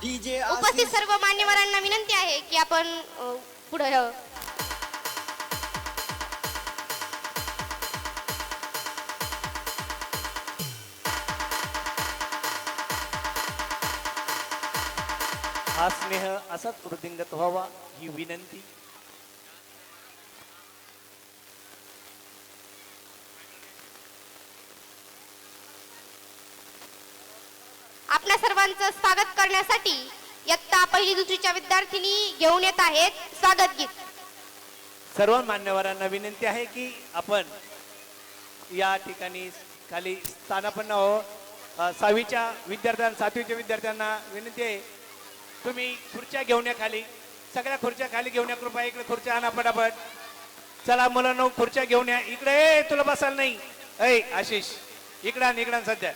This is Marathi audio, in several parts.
डीजे उपस्थित सर्व मान्यवरांना विनंती आहे की आपण अ, पुढे हा स्नेह असाच वृद्धिंगत व्हावा ही विनंती. आपल्या सर्वांचं स्वागत करण्यासाठी इयत्ता पहिली दुसरीच्या विद्यार्थिनी घेऊन येत आहेत स्वागत गीत. सर्व मान्यवरांना विनंती आहे की आपण या ठिकाणी खाली स्थानापन्न हो सहावीच्या विद्यार्थ्यांना सातवीच्या विद्यार्थ्यांना विनंती आहे तुम्ही खुर्च्या घेऊन या खाली. सगळ्या खुर्च्या खाली घेऊन या कृपया इकडे खुर्च्या आणा पटापट. चला मुलांना खुर्च्या घेऊन या. इकडे तुला बसायला नाही. ऐ आशिष इकडं आण इकडं सध्या.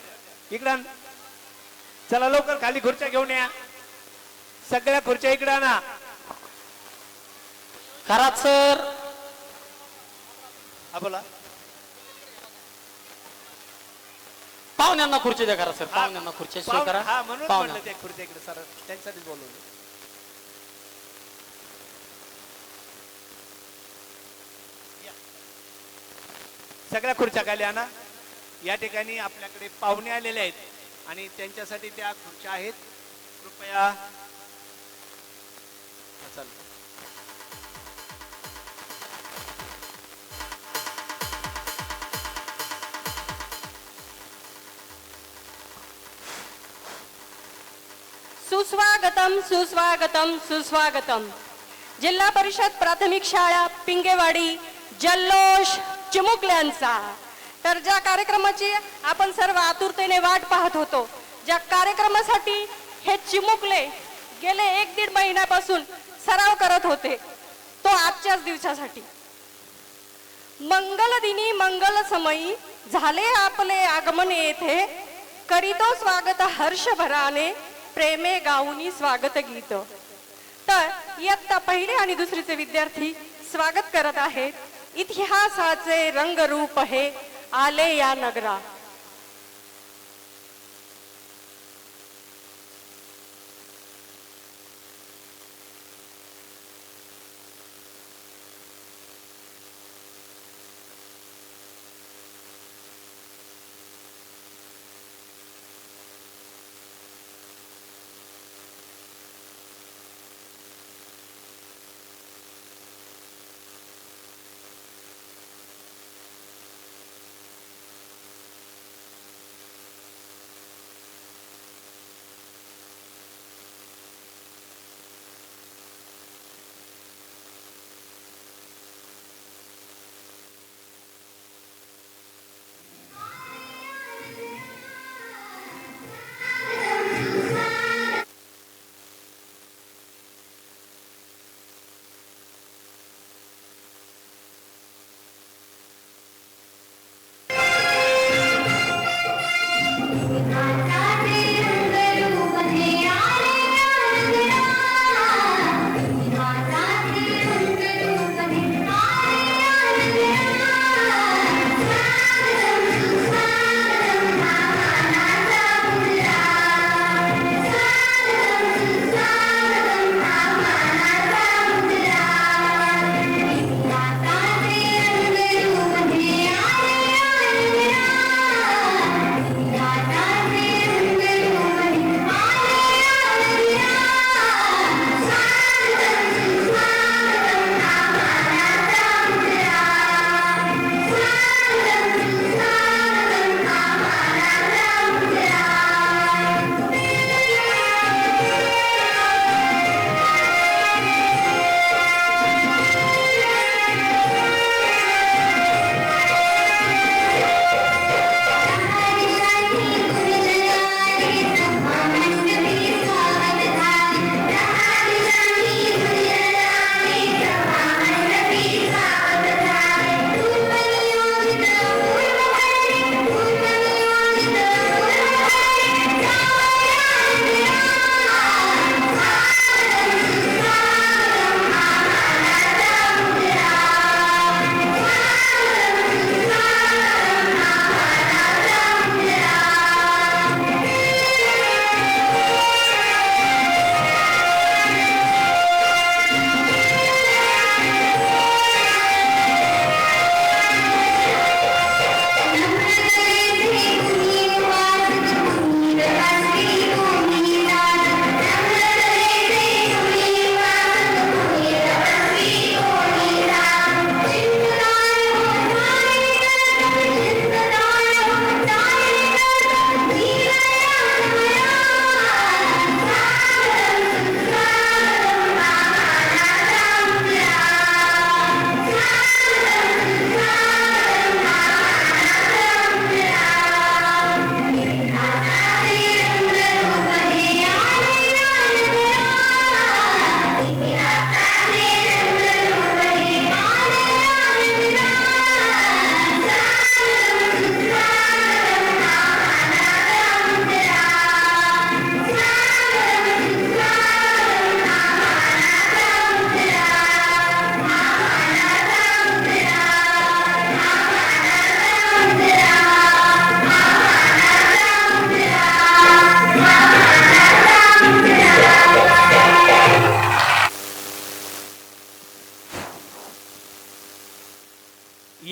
इकडं चला लवकर खाली खुर्च्या घेऊन या. सगळ्या खुर्च्या इकडे आणा. खरात सर. हा बोला. पाहुण्यांना खुर्ची द्या करा सर. पाहुण्यांना खुर्ची सोय करा. हा म्हणून म्हणलं त्या खुर्च्या इकडे सर. त्यांच्यासाठी बोलवलं. या. सगळ्या खुर्च्या खाली आणा. या ठिकाणी आपल्याकडे पाहुणे आलेले आहेत. आणि त्यांच्यासाठी त्या खुर्च्या आहेत. कृपया हा, सुस्वागतम सुस्वागतम सुस्वागतम. जिल्हा परिषद प्राथमिक शाळा पिंगेवाडी जल्लोष चिमुकल्यांचा. तर ज्या कार्यक्रमाची आपण सर्व आतुरतेने वाट पाहत होतो ज्या कार्यक्रमासाठी हे चिमुकले गेले एक दीड महिन्यापासून सराव करत होते तो आजच्याच दिवसासाठी. मंगलदिनी मंगल समयी झाले आपले आगमन येथे करीतो स्वागत हर्षभराने प्रेमे गाऊनी स्वागत गीत. तर इयत्ता पहिले आणि दुसरीचे विद्यार्थी स्वागत करत आहेत. इतिहासाचे रंगरूप हे आले या नगरा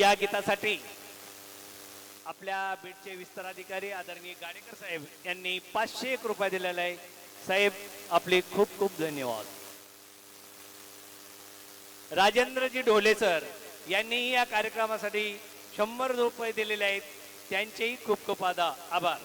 या गीतासाठी आपल्या बीडचे विस्ताराधिकारी आदरणीय गाडेकर साहेब यांनी पाचशे एक रुपये दिलेला आहे. साहेब आपले खूप खूप धन्यवाद. राजेंद्रजी ढोले सर यांनीही या कार्यक्रमासाठी शंभर रुपये दिलेले आहेत. त्यांचेही खूप खूप आदा आभार.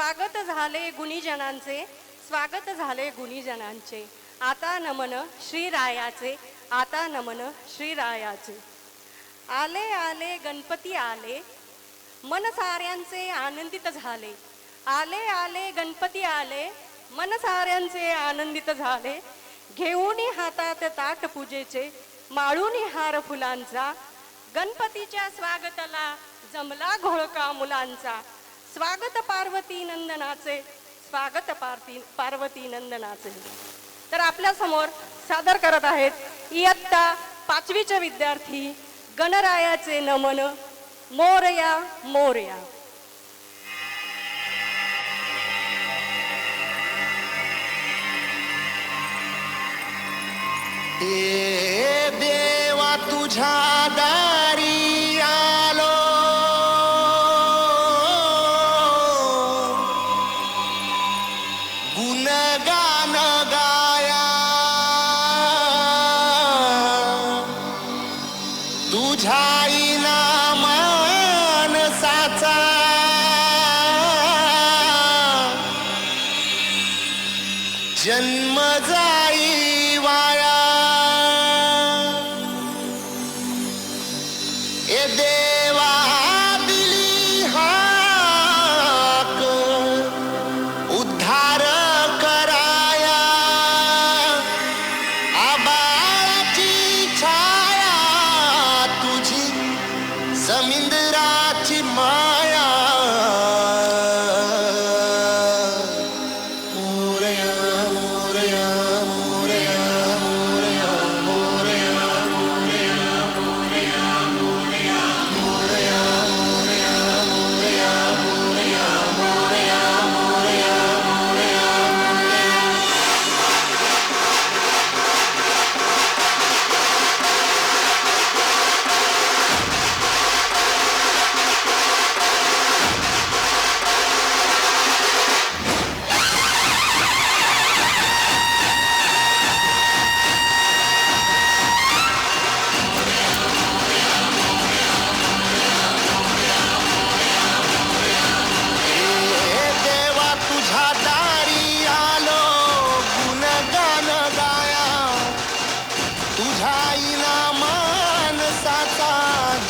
स्वागत झाले गुणीजनांचे स्वागत झाले गुणीजनांचे. आता नमन श्रीरायाचे आता नमन श्रीरायाचे. आले आले गणपती आले. मन साऱ्यांचे आनंदित झाले. आले आले गणपती आले. मन साऱ्यांचे आनंदित झाले. घेऊन हातात ताट पूजेचे माळून हार फुलांचा. गणपतीच्या स्वागताला जमला घोळका मुलांचा. स्वागत पार्वती नंदनाचे स्वागत पार्ती पार्वती नंदनाचे तर आपल्यासमोर सादर करत आहेत इयत्ता पाचवीचे विद्यार्थी गणरायाचे नमन मोरया मोरया Yeah.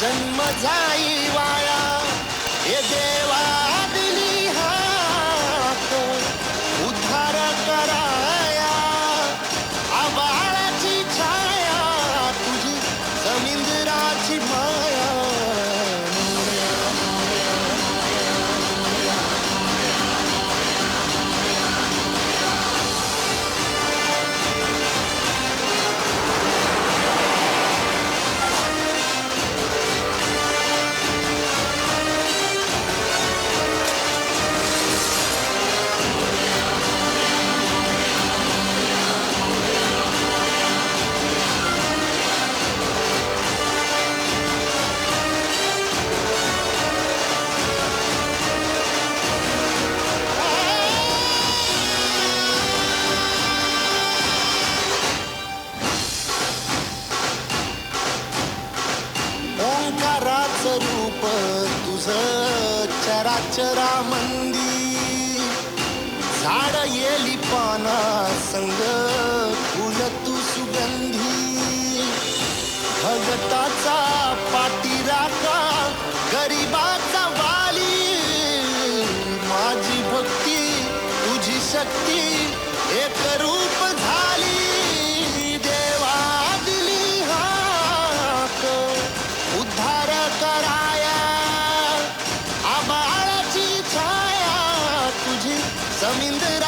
जन्म जाई वाया संग फुल सुगंधी भगताचा पाटीरा का गरीबाचा वाली माझी भक्ती तुझी शक्ती एक रूप झाली देवा दिली हाक उद्धार कराया आबाळाची छाया तुझी समिंदर